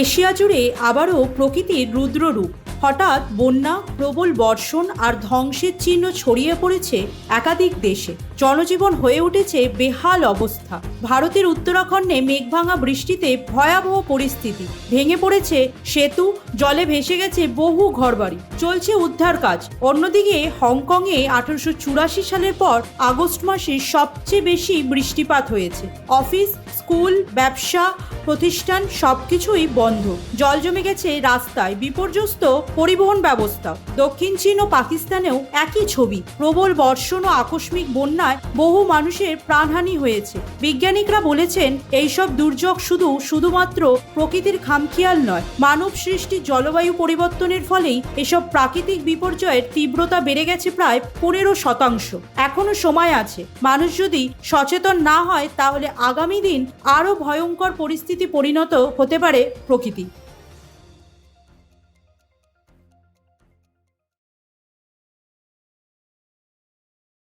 Asia জুড়ে আবারও প্রকৃতির রুদ্ররূপ। হঠাৎ বন্যা, প্রবল বর্ষণ আর ধ্বংসের চিহ্ন ছড়িয়ে পড়েছে একাধিক দেশে। জনজীবন হয়ে উঠেছে বেহাল অবস্থা। ভারতের উত্তরাখণ্ডে মেঘভাঙা বৃষ্টিতে ভয়াবহ পরিস্থিতি। ভেঙে পড়েছে সেতু, জলে ভেসে গেছে বহু ঘরবাড়ি। চলছে উদ্ধার কাজ। অন্যদিকে হংকংয়ে আঠারোশো চুরাশি সালের পর আগস্ট মাসে সবচেয়ে বেশি বৃষ্টিপাত হয়েছে। অফিস স্কুল, ব্যবসা, প্রতিষ্ঠান, সবকিছুই বন্ধ। জল জমে গেছে রাস্তায়, বিপর্যস্ত পরিবহন ব্যবস্থা। দক্ষিণ চীন ও পাকিস্তানেও একই ছবি, প্রবল বর্ষণ ও আকস্মিক বন্যায় বহু মানুষের প্রাণহানি হয়েছে। বিজ্ঞানিকরা বলেছেন, এইসব দুর্যোগ শুধু, শুধুমাত্র প্রকৃতির খামখেয়াল নয় মানব সৃষ্টি জলবায়ু পরিবর্তনের ফলেই এসব প্রাকৃতিক বিপর্যয়ের তীব্রতা বেড়ে গেছে প্রায় পনেরো শতাংশ। এখনও সময় আছে। মানুষ যদি সচেতন না হয়, তাহলে আগামী দিন আরও ভয়ঙ্কর পরিস্থিতি পরিণত হতে পারে প্রকৃতি।